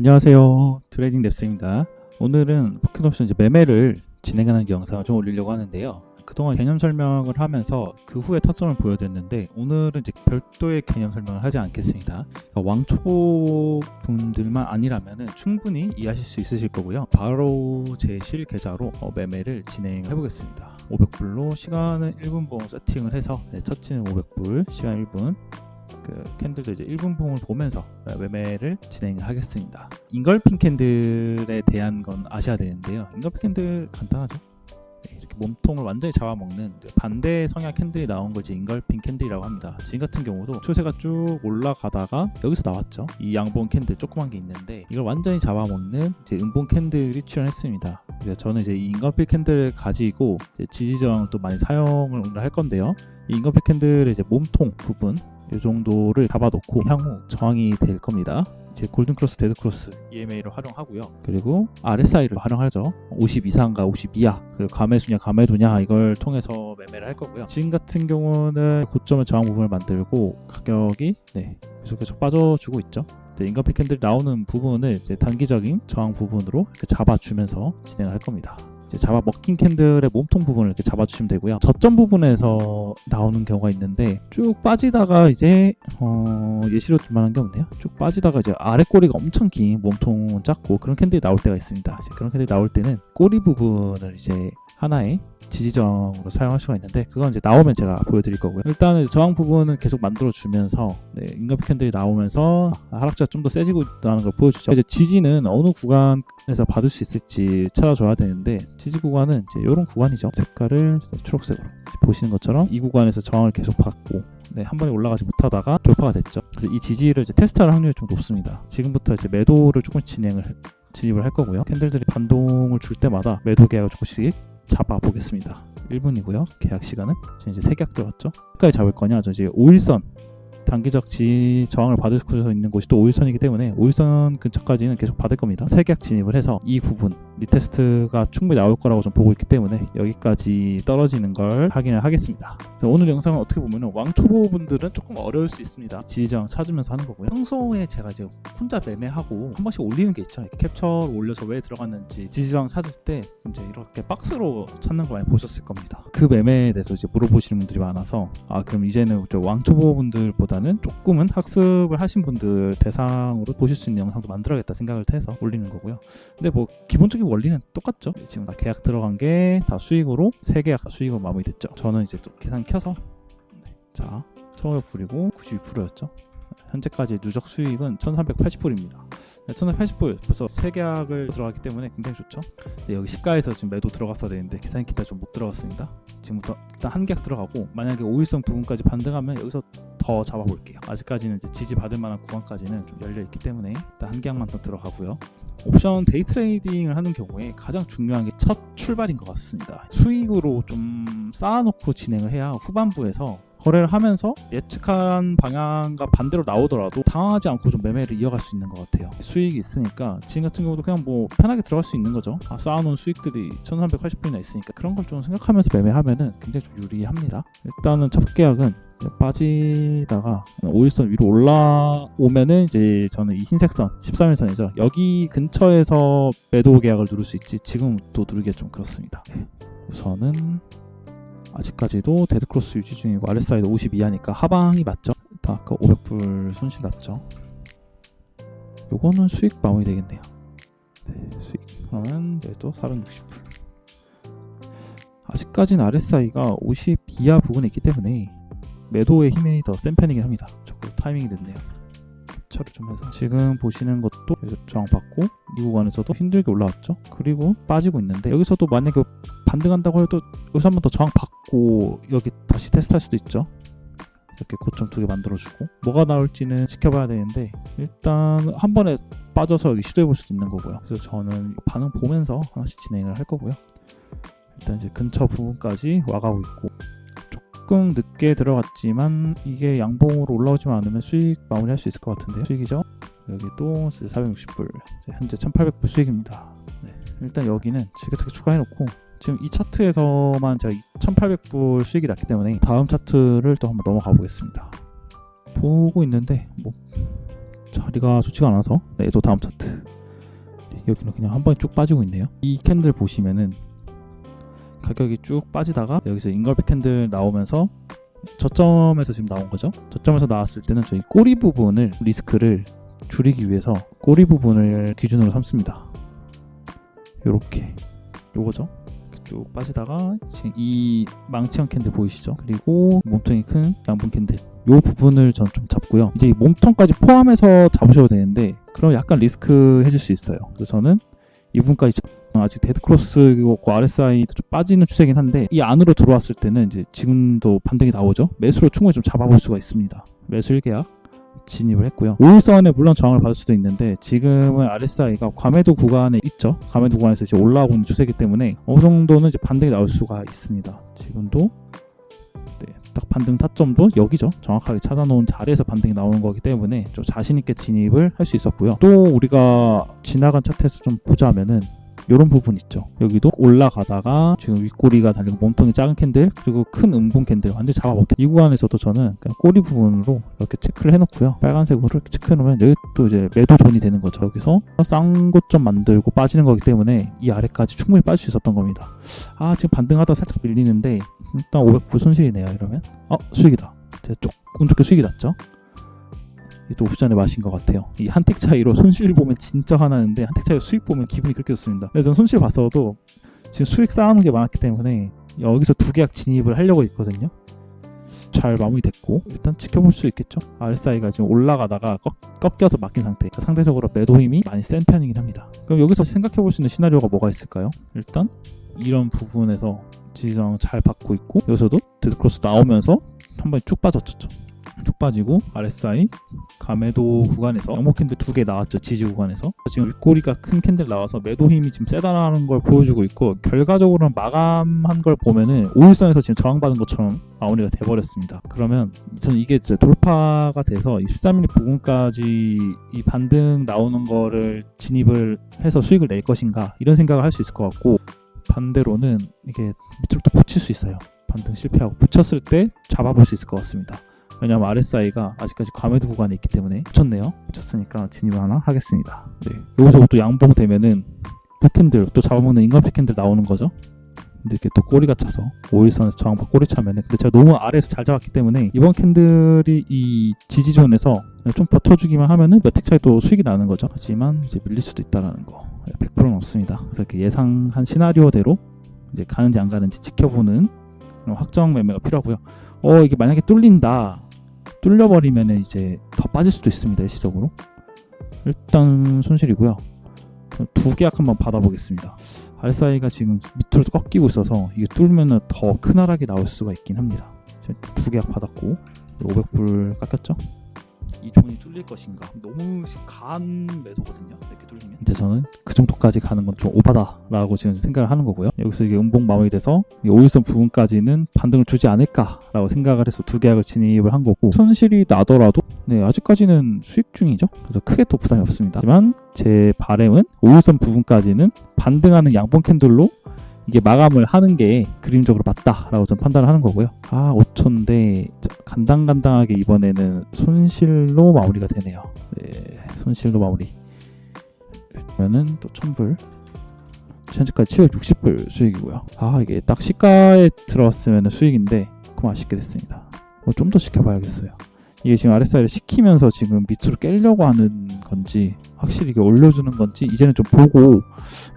안녕하세요. 트레이딩 랩스입니다. 오늘은 포켓 옵션 이제 매매를 진행하는 영상을 좀 올리려고 하는데요. 그동안 개념 설명을 하면서 그 후에 타점을 보여드렸는데 오늘은 이제 별도의 개념 설명을 하지 않겠습니다. 그러니까 왕초보 분들만 아니라면 충분히 이해하실 수 있으실 거고요. 바로 제 실 계좌로 어, 매매를 진행해 보겠습니다. 500불로 시간은 1분 봉 세팅을 해서 네, 첫 치는 500불, 시간 1분, 그 캔들도 이제 1분 봉을 보면서 매매를 진행을 하겠습니다. 인걸핑 캔들에 대한 건 아셔야 되는데요. 인걸핑 캔들 간단하죠. 네, 이렇게 몸통을 완전히 잡아먹는 이제 반대 성향 캔들이 나온 거지 인걸핑 캔들이라고 합니다. 지금 같은 경우도 추세가 쭉 올라가다가 여기서 나왔죠. 이 양봉 캔들 조그만 게 있는데 이걸 완전히 잡아먹는 이제 음봉 캔들이 출현했습니다. 저는 이제 이 인걸핑 캔들을 가지고 이제 지지저항을 또 많이 사용을 할 건데요. 이 인걸핑 캔들의 이제 몸통 부분 이 정도를 잡아놓고 향후 저항이 될 겁니다. 이제 골든 크로스, 데드 크로스 EMA를 활용하고요. 그리고 RSI를 활용하죠. 50 이상과 50 이하, 감매수냐 감매도냐 이걸 통해서 매매를 할 거고요. 지금 같은 경우는 고점의 저항 부분을 만들고 가격이 네, 계속해서 빠져주고 있죠. 인건피 캔들 나오는 부분을 단기적인 저항 부분으로 잡아주면서 진행을 할 겁니다. 잡아 먹힌 캔들의 몸통 부분을 이렇게 잡아주시면 되고요. 저점 부분에서 나오는 경우가 있는데 쭉 빠지다가 이제 어, 예시로 들 만한 게 없네요. 쭉 빠지다가 이제 아래 꼬리가 엄청 긴 몸통은 작고 그런 캔들이 나올 때가 있습니다. 이제 그런 캔들이 나올 때는 꼬리 부분을 이제 하나의 지지정으로 사용할 수가 있는데 그건 이제 나오면 제가 보여드릴 거고요. 일단은 저항 부분은 계속 만들어 주면서 네, 인가피 캔들이 나오면서 하락세가 좀 더 세지고 있다는 걸 보여주죠. 이제 지지는 어느 구간에서 받을 수 있을지 찾아줘야 되는데 지지 구간은 이제 이런 구간이죠. 색깔을 초록색으로 보시는 것처럼 이 구간에서 저항을 계속 받고 네, 한 번에 올라가지 못하다가 돌파가 됐죠. 그래서 이 지지를 이제 테스트할 확률이 좀 높습니다. 지금부터 이제 매도를 조금 진행을 진입을 할 거고요. 캔들들이 반동을 줄 때마다 매도 계약을 조금씩 잡아 보겠습니다. 1분이고요. 계약 시간은 지금 이제 세계약 들어갔죠. 끝까지 잡을 거냐? 저 이제 5일선 단기적 지 저항을 받을 수 있는 곳이 또 5일선이기 때문에 5일선 근처까지는 계속 받을 겁니다. 세계약 진입을 해서 이 부분 리테스트가 충분히 나올 거라고 좀 보고 있기 때문에 여기까지 떨어지는 걸 확인을 하겠습니다. 오늘 영상은 어떻게 보면 왕초보 분들은 조금 어려울 수 있습니다. 지지저항 찾으면서 하는 거고요. 평소에 제가 이제 혼자 매매하고 한 번씩 올리는 게 있죠. 캡처를 올려서 왜 들어갔는지 지지저항 찾을 때 이제 이렇게 박스로 찾는 거 많이 보셨을 겁니다. 그 매매에 대해서 이제 물어보시는 분들이 많아서 아 그럼 이제는 왕초보 분들보다 는 조금은 학습을 하신 분들 대상으로 보실 수 있는 영상도 만들어야겠다 생각을 해서 올리는 거고요. 근데 뭐 기본적인 원리는 똑같죠. 지금 다 계약 들어간 게 다 수익으로 세 계약 다 수익으로 마무리됐죠. 저는 이제 또 계산 켜서 네. 자 1500불이고 92%였죠. 현재까지 누적 수익은 1380불입니다. 1380불 벌써 세 계약을 들어갔기 때문에 굉장히 좋죠. 네, 여기 시가에서 지금 매도 들어갔어야 되는데 계산 기타 좀 못 들어갔습니다. 지금부터 일단 한 계약 들어가고 만약에 5일선 부분까지 반등하면 여기서 더 잡아볼게요. 아직까지는 이제 지지 받을 만한 구간까지는 좀 열려 있기 때문에 일단 한 계약만 더 들어가고요. 옵션 데이 트레이딩을 하는 경우에 가장 중요한 게 첫 출발인 것 같습니다. 수익으로 좀 쌓아놓고 진행을 해야 후반부에서 거래를 하면서 예측한 방향과 반대로 나오더라도 당황하지 않고 좀 매매를 이어갈 수 있는 것 같아요. 수익이 있으니까 지금 같은 경우도 그냥 뭐 편하게 들어갈 수 있는 거죠. 아, 쌓아놓은 수익들이 1380분이나 있으니까 그런 걸 좀 생각하면서 매매하면은 굉장히 좀 유리합니다. 일단은 첫 계약은 빠지다가 5일선 위로 올라오면은 이제 저는 이 흰색 선 13일선이죠. 여기 근처에서 매도 계약을 누를 수 있지 지금 또 누르기가 좀 그렇습니다. 네. 우선은 아직까지도 데드크로스 유지 중이고 RSI도 50 이하니까 하방이 맞죠? 일단 아까 500불 손실 났죠? 요거는 수익 마무리 되겠네요. 네, 수익 그러면 얘도 460불. 아직까지는 RSI가 50 이하 부분에 있기 때문에 매도의 힘이 더 센 편이긴 합니다. 적어도 타이밍이 됐네요. 캡처를 좀 해서 지금 보시는 것도 저항받고 이 구간에서도 힘들게 올라왔죠. 그리고 빠지고 있는데 여기서도 만약에 반등한다고 해도 여기서 한 번 더 저항받고 여기 다시 테스트할 수도 있죠. 이렇게 고점 두 개 만들어주고 뭐가 나올지는 지켜봐야 되는데 일단 한 번에 빠져서 여기 시도해 볼 수도 있는 거고요. 그래서 저는 반응 보면서 하나씩 진행을 할 거고요. 일단 이제 근처 부분까지 와가고 있고 조금 늦게 들어갔지만 이게 양봉으로 올라오지만 않으면 수익 마무리할 수 있을 것 같은데요. 수익이죠. 여기 또 460불 현재 1800불 수익입니다. 네, 일단 여기는 지그재그 추가해놓고 지금 이 차트에서만 제가 1800불 수익이 났기 때문에 다음 차트를 또 한번 넘어가 보겠습니다. 보고 있는데 뭐 자리가 좋지가 않아서 네, 또 다음 차트 여기는 그냥 한 번에 쭉 빠지고 있네요. 이 캔들 보시면은 가격이 쭉 빠지다가 여기서 인걸피 캔들 나오면서 저점에서 지금 나온 거죠. 저점에서 나왔을 때는 저희 꼬리 부분을 리스크를 줄이기 위해서 꼬리 부분을 기준으로 삼습니다. 요렇게 요거죠. 쭉 빠지다가 지금 이 망치형 캔들 보이시죠? 그리고 몸통이 큰 양분 캔들 요 부분을 전 좀 잡고요. 이제 이 몸통까지 포함해서 잡으셔도 되는데 그럼 약간 리스크 해줄 수 있어요. 그래서 저는 이 부분까지 잡- 아직 데드크로스고 RSI도 좀 빠지는 추세긴 한데 이 안으로 들어왔을 때는 이제 지금도 반등이 나오죠. 매수로 충분히 좀 잡아볼 수가 있습니다. 매수 1계약 진입을 했고요. 5일선에 물론 저항을 받을 수도 있는데 지금은 RSI가 과매도 구간에 있죠. 과매도 구간에서 이제 올라오고 있는 추세이기 때문에 어느 정도는 이제 반등이 나올 수가 있습니다. 지금도 네, 딱 반등 타점도 여기죠. 정확하게 찾아놓은 자리에서 반등이 나오는 거기 때문에 좀 자신 있게 진입을 할 수 있었고요. 또 우리가 지나간 차트에서 좀 보자면은 이런 부분 있죠. 여기도 올라가다가 지금 윗꼬리가 달리고 몸통이 작은 캔들 그리고 큰 음봉 캔들 완전 잡아먹혀. 이 구간에서도 저는 그냥 꼬리 부분으로 이렇게 체크를 해놓고요. 빨간색으로 이렇게 체크해놓으면 여기 또 이제 매도 존이 되는 거죠. 여기서 싼 고점 만들고 빠지는 거기 때문에 이 아래까지 충분히 빠질 수 있었던 겁니다. 아 지금 반등하다 살짝 밀리는데 일단 500불 손실이네요. 이러면 어 수익이다. 제가 조금 좋게 수익이 났죠. 또 옵션의 맛인 것 같아요. 이 한택 차이로 손실 보면 진짜 화나는데 한택 차이로 수익 보면 기분이 그렇게 좋습니다. 그래서 저는 손실 봤어도 지금 수익 쌓아놓은 게 많았기 때문에 여기서 두 계약 진입을 하려고 했거든요. 잘 마무리됐고 일단 지켜볼 수 있겠죠. RSI가 지금 올라가다가 꺾, 꺾여서 막힌 상태. 그러니까 상대적으로 매도 힘이 많이 센 편이긴 합니다. 그럼 여기서 생각해 볼 수 있는 시나리오가 뭐가 있을까요? 일단 이런 부분에서 지지저항 잘 받고 있고 여기서도 데드크로스 나오면서 한 번에 쭉 빠졌죠. 쭉 빠지고 RSI 가매도 구간에서 영목 캔들 두 개 나왔죠 지지 구간에서. 지금 윗꼬리가 큰 캔들 나와서 매도 힘이 지금 세다라는 걸 보여주고 있고 결과적으로는 마감한 걸 보면은 5일선에서 지금 저항받은 것처럼 마무리가 돼버렸습니다. 그러면 저는 이게 이제 돌파가 돼서 13mm 부분까지 이 반등 나오는 거를 진입을 해서 수익을 낼 것인가 이런 생각을 할 수 있을 것 같고 반대로는 이게 밑으로 또 붙일 수 있어요. 반등 실패하고 붙였을 때 잡아볼 수 있을 것 같습니다 왜냐하면 RSI가 아직까지 과매도 구간에 있기 때문에 붙였네요. 붙였으니까 진입을 하나 하겠습니다. 네. 여기서 또 양봉 되면은 피캔들 또 잡아먹는 인간 피캔들 나오는 거죠. 근데 이렇게 또 꼬리가 차서 5일선에서 저항받 꼬리 차면은 근데 제가 너무 아래에서 잘 잡았기 때문에 이번 캔들이 이 지지존에서 좀 버텨주기만 하면은 몇 틱 차이 또 수익이 나는 거죠. 하지만 이제 밀릴 수도 있다라는 거 100%는 없습니다. 그래서 이렇게 예상한 시나리오대로 이제 가는지 안 가는지 지켜보는 확정 매매가 필요하고요. 어 이게 만약에 뚫린다 뚫려버리면 이제 더 빠질 수도 있습니다 일시적으로. 일단 손실이고요. 두 계약 한번 받아보겠습니다. RSI가 지금 밑으로 꺾이고 있어서 이게 뚫으면 더 큰 하락이 나올 수가 있긴 합니다. 두 계약 받았고 500불 깎였죠 이 종이 뚫릴 것인가. 너무 가한 매도거든요 이렇게 뚫리면. 근데 저는 그 정도까지 가는 건 좀 오바다라고 지금 생각을 하는 거고요. 여기서 이게 음봉 마무리돼서 이 5일선 부분까지는 반등을 주지 않을까라고 생각을 해서 두 계약을 진입을 한 거고 손실이 나더라도 네 아직까지는 수익 중이죠? 그래서 크게 또 부담이 없습니다. 하지만 제 바램은 5일선 부분까지는 반등하는 양봉 캔들로 이게 마감을 하는 게 그림적으로 맞다라고 좀 판단을 하는 거고요. 아 5초인데 간당간당하게 이번에는 손실로 마무리가 되네요. 네, 손실로 마무리. 그러면은 또 1000불. 현재까지 760불 수익이고요. 아 이게 딱 시가에 들어왔으면 수익인데 그럼 아쉽게 됐습니다. 좀더 시켜봐야겠어요. 이게 지금 RSI를 시키면서 지금 밑으로 깨려고 하는 건지 확실히 이게 올려주는 건지 이제는 좀 보고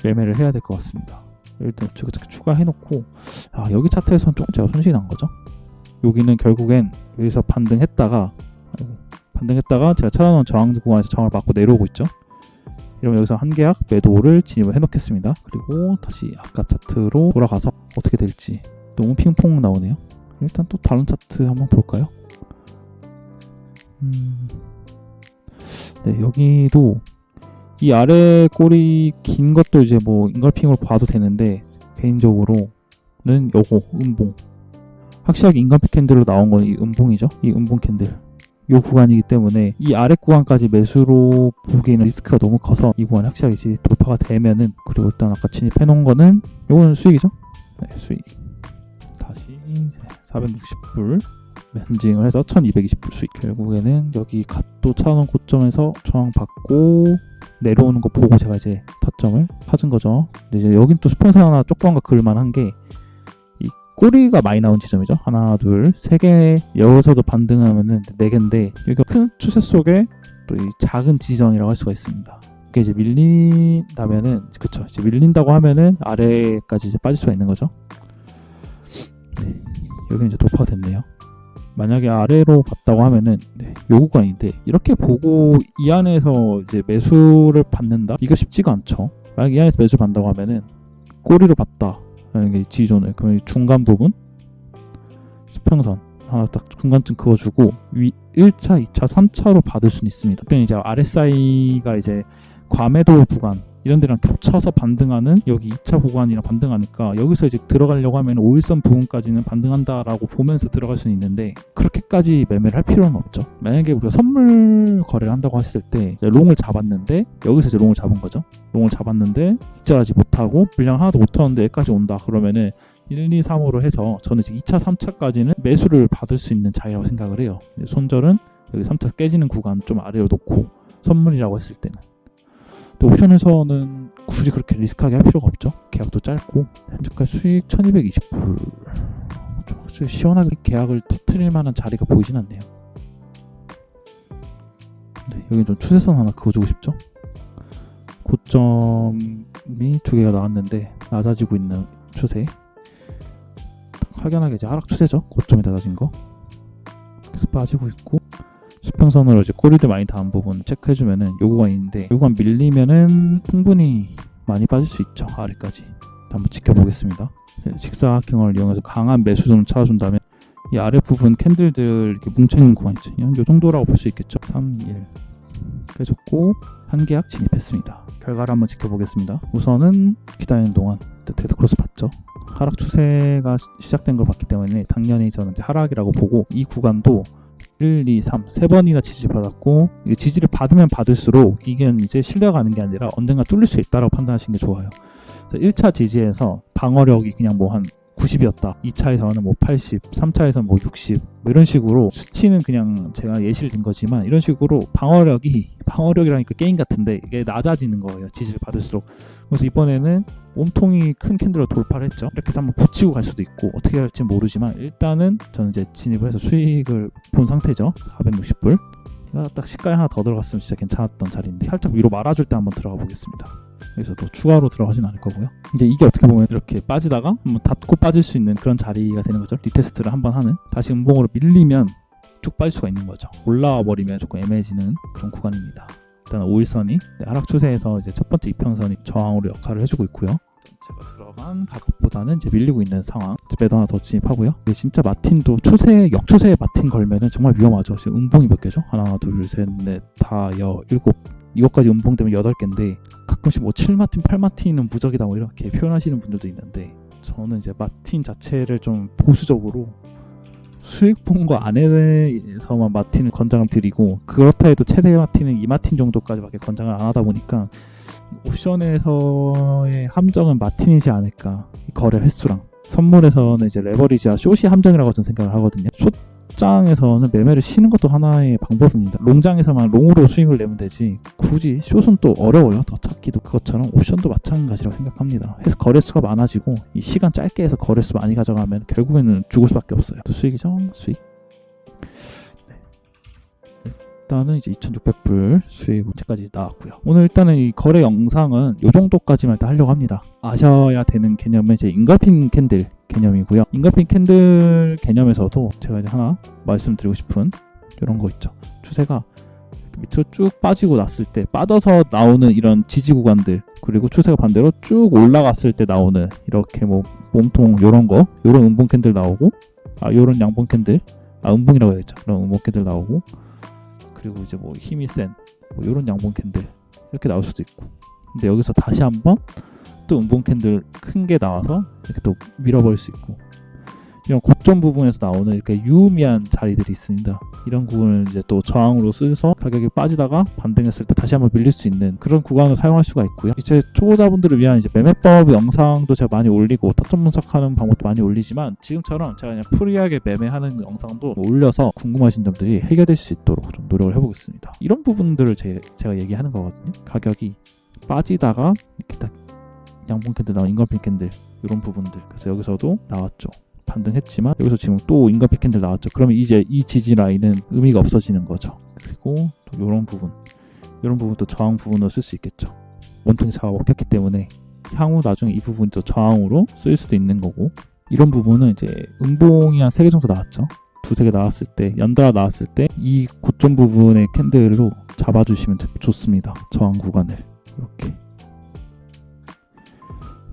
매매를 해야 될 것 같습니다. 일단 이렇게 추가해놓고 아 여기 차트에서는 조금 제가 손실이 난 거죠. 여기는 결국엔 여기서 반등했다가 반등했다가 제가 찾아놓은 저항 구간에서 저항을 받고 내려오고 있죠. 이러면 여기서 한 계약 매도를 진입을 해놓겠습니다. 그리고 다시 아까 차트로 돌아가서 어떻게 될지 너무 핑퐁 나오네요. 일단 또 다른 차트 한번 볼까요? 음, 네 여기도 이 아래 꼬리 긴 것도 이제 뭐 인걸핑으로 봐도 되는데 개인적으로는 요거 음봉. 확실하게 인간피 캔들로 나온 건 이 음봉이죠? 이 음봉 캔들. 요 구간이기 때문에 이 아래 구간까지 매수로 보기에는 리스크가 너무 커서 이 구간이 확실하게 돌파가 되면은 그리고 일단 아까 진입해 놓은 거는 요거는 수익이죠? 네 수익. 다시 460불 현징을 해서 1220불 수익. 결국에는 여기 갓도 차놓은 고점에서 저항 받고 내려오는 거 보고 제가 이제 타점을 찾은 거죠. 근데 이제 여긴 또 스폰서 하나 쪽방과 그을만한 게 이 꼬리가 많이 나온 지점이죠. 하나, 둘, 세 개. 여기서도 반등하면은 네 개인데 여기가 큰 추세 속에 또 이 작은 지점이라고 할 수가 있습니다. 이게 이제 밀린다면은 그쵸 이제 밀린다고 하면은 아래까지 이제 빠질 수가 있는 거죠. 네, 여기 이제 도파가 됐네요. 만약에 아래로 봤다고 하면은 네, 요 구간인데 이렇게 보고 이 안에서 이제 매수를 받는다? 이거 쉽지가 않죠. 만약 이 안에서 매수 받는다고 하면은 꼬리로 봤다. 게 지존을 그러면 이 중간 부분? 수평선. 하나 딱 중간쯤 그어주고 위 1차, 2차, 3차로 받을 수는 있습니다. 그때는 이제 RSI가 이제 과매도 구간 이런 데랑 겹쳐서 반등하는 여기 2차 구간이랑 반등하니까 여기서 이제 들어가려고 하면 5일선 부분까지는 반등한다라고 보면서 들어갈 수는 있는데 그렇게까지 매매를 할 필요는 없죠. 만약에 우리가 선물 거래를 한다고 했을 때 롱을 잡았는데 여기서 이제 롱을 잡은 거죠. 롱을 잡았는데 익절하지 못하고 물량 하나도 못 털었는데 여기까지 온다 그러면은 1, 2, 3으로 해서 저는 이제 2차, 3차까지는 매수를 받을 수 있는 자리라고 생각을 해요. 손절은 여기 3차 깨지는 구간 좀 아래로 놓고 선물이라고 했을 때는 또 옵션에서는 굳이 그렇게 리스크하게 할 필요가 없죠. 계약도 짧고 현재까지 수익 1220불 좀 확실히 시원하게 계약을 터트릴 만한 자리가 보이진 않네요. 네, 여기 좀 추세선 하나 그어주고 싶죠. 고점이 두 개가 나왔는데 낮아지고 있는 추세. 확연하게 이제 하락 추세죠. 고점이 낮아진 거. 그래서 빠지고 있고 수평선으로 이제 꼬리들 많이 닿은 부분 체크해주면은 요 구간인데 요 구간 밀리면은 충분히 많이 빠질 수 있죠. 아래까지. 한번 지켜보겠습니다. 직사각형을 이용해서 강한 매수존을 찾아준다면 이 아래 부분 캔들들 이렇게 뭉쳐있는 구간 있죠 요. 정도라고 볼 수 있겠죠. 3, 1 깨졌고 한 계약 진입했습니다. 결과를 한번 지켜보겠습니다. 우선은 기다리는 동안 데드크로스 봤죠? 하락 추세가 시- 시작된 걸 봤기 때문에 당연히 저는 하락이라고 보고 이 구간도 1, 2, 3, 세 번이나 지지를 받았고 이게 지지를 받으면 받을수록 이게 이제 신뢰가 가는 게 아니라 언젠가 뚫릴 수 있다라고 판단하시는 게 좋아요. 그래서 1차 지지에서 방어력이 그냥 뭐 한 90이었다. 2차에서는 뭐 80, 3차에서는 뭐 60, 뭐 이런 식으로 수치는 그냥 제가 예시를 든 거지만 이런 식으로 방어력이 방어력이라니까 게임 같은데 이게 낮아지는 거예요. 지지를 받을수록. 그래서 이번에는 몸통이 큰 캔들로 돌파를 했죠. 이렇게 해서 한번 붙이고 갈 수도 있고 어떻게 할지 모르지만 일단은 저는 이제 진입을 해서 수익을 본 상태죠. 460불. 제가 딱 시가에 하나 더 들어갔으면 진짜 괜찮았던 자리인데 살짝 위로 말아줄 때 한번 들어가 보겠습니다. 여기서 또 추가로 들어가진 않을 거고요. 이제 이게 어떻게 보면 이렇게 빠지다가 한번 닫고 빠질 수 있는 그런 자리가 되는 거죠. 리테스트를 한번 하는 다시 음봉으로 밀리면 쭉 빠질 수가 있는 거죠. 올라와 버리면 조금 애매해지는 그런 구간입니다. 일단 5일선이 하락 추세에서 이제 첫 번째 이평선이 저항으로 역할을 해주고 있고요. 제가 들어간 가격보다는 이제 밀리고 있는 상황. 매도 하나 더 진입하고요. 이게 진짜 마틴도 추세 역추세에 마틴 걸면은 정말 위험하죠. 지금 음봉이 몇 개죠? 하나, 둘, 셋, 넷, 다, 여, 일곱. 이것까지 음봉 되면 여덟 개인데 가끔씩 뭐 7마틴, 8마틴은 무적이다 뭐 이렇게 표현하시는 분들도 있는데 저는 이제 마틴 자체를 좀 보수적으로 수익본거 안에서만 마틴을 권장을 드리고 그렇다 해도 최대 마틴은 2마틴 정도까지밖에 권장을 안 하다 보니까 옵션에서의 함정은 마틴이지 않을까. 이 거래 횟수랑. 선물에서는 이제 레버리지와 숏이 함정이라고 저는 생각을 하거든요. 숏 장에서는 매매를 쉬는 것도 하나의 방법입니다. 롱장에서만 롱으로 수익을 내면 되지 굳이 숏은 또 어려워요. 더 찾기도 그것처럼 옵션도 마찬가지라고 생각합니다. 해서 거래수가 많아지고 이 시간 짧게 해서 거래수 많이 가져가면 결국에는 죽을 수밖에 없어요. 또 수익이죠 수익 일단은 이제 2,600불 수익 문제까지 나왔고요. 오늘 일단은 이 거래 영상은 이 정도까지만 일단 하려고 합니다. 아셔야 되는 개념은 이제 인걸핀 캔들 개념이고요. 인걸핀 캔들 개념에서도 제가 이제 하나 말씀드리고 싶은 이런 거 있죠. 추세가 밑으로 쭉 빠지고 났을 때 빠져서 나오는 이런 지지 구간들 그리고 추세가 반대로 쭉 올라갔을 때 나오는 이렇게 뭐 몸통 이런 거 이런 음봉 캔들 나오고 아 이런 양봉 캔들 아 음봉이라고 해야겠죠. 그런 음봉 캔들 나오고 그리고 이제 뭐 힘이 센 뭐 이런 양봉 캔들 이렇게 나올 수도 있고. 근데 여기서 다시 한번 또 음봉 캔들 큰 게 나와서 이렇게 또 밀어버릴 수 있고 이런 고점 부분에서 나오는 이렇게 유의미한 자리들이 있습니다. 이런 구간을 이제 또 저항으로 쓰서 가격이 빠지다가 반등했을 때 다시 한번 밀릴 수 있는 그런 구간을 사용할 수가 있고요. 이제 초보자분들을 위한 이제 매매법 영상도 제가 많이 올리고 타점 분석하는 방법도 많이 올리지만 지금처럼 제가 그냥 프리하게 매매하는 영상도 올려서 궁금하신 점들이 해결될 수 있도록 좀 노력을 해보겠습니다. 이런 부분들을 제, 제가 얘기하는 거거든요. 가격이 빠지다가 이렇게 딱 양봉 캔들 나온 인건핀 캔들 이런 부분들 그래서 여기서도 나왔죠. 반등했지만 여기서 지금 또 인건핀 캔들 나왔죠. 그러면 이제 이 지지 라인은 의미가 없어지는 거죠. 그리고 또 이런 부분 이런 부분도 저항 부분으로 쓸 수 있겠죠. 원통이 차가 먹혔기 때문에 향후 나중에 이 부분이 또 저항으로 쓰일 수도 있는 거고 이런 부분은 이제 음봉이 한세개 정도 나왔죠. 두세 개 나왔을 때 연달아 나왔을 때 이 고점 부분의 캔들로 잡아주시면 좋습니다. 저항 구간을 이렇게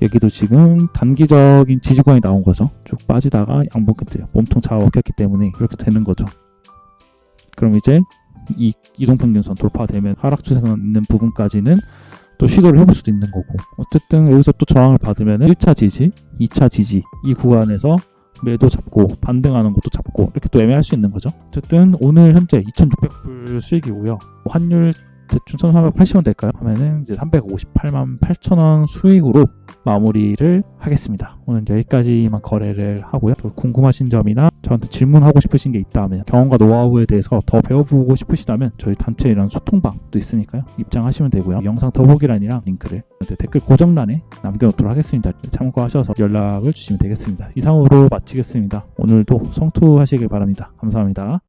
여기도 지금 단기적인 지지권이 나온 거죠. 쭉 빠지다가 양봉 캔들 몸통 잡아 먹혔기 때문에 이렇게 되는 거죠. 그럼 이제 이 이동평균선 돌파되면 하락 추세선 있는 부분까지는 또 시도를 해볼 수도 있는 거고 어쨌든 여기서 또 저항을 받으면 1차 지지, 2차 지지 이 구간에서 매도 잡고 반등하는 것도 잡고 이렇게 또 애매할 수 있는 거죠. 어쨌든 오늘 현재 2,600불 수익이고요. 환율 대충 1,380원 될까요? 하면은 이제 358만 8천 원 수익으로 마무리를 하겠습니다. 오늘 여기까지만 거래를 하고요. 또 궁금하신 점이나 저한테 질문하고 싶으신 게 있다면 경험과 노하우에 대해서 더 배워보고 싶으시다면 저희 단체 이런 소통방도 있으니까요. 입장하시면 되고요. 영상 더보기란이랑 링크를 댓글 고정란에 남겨놓도록 하겠습니다. 참고하셔서 연락을 주시면 되겠습니다. 이상으로 마치겠습니다. 오늘도 성투하시길 바랍니다. 감사합니다.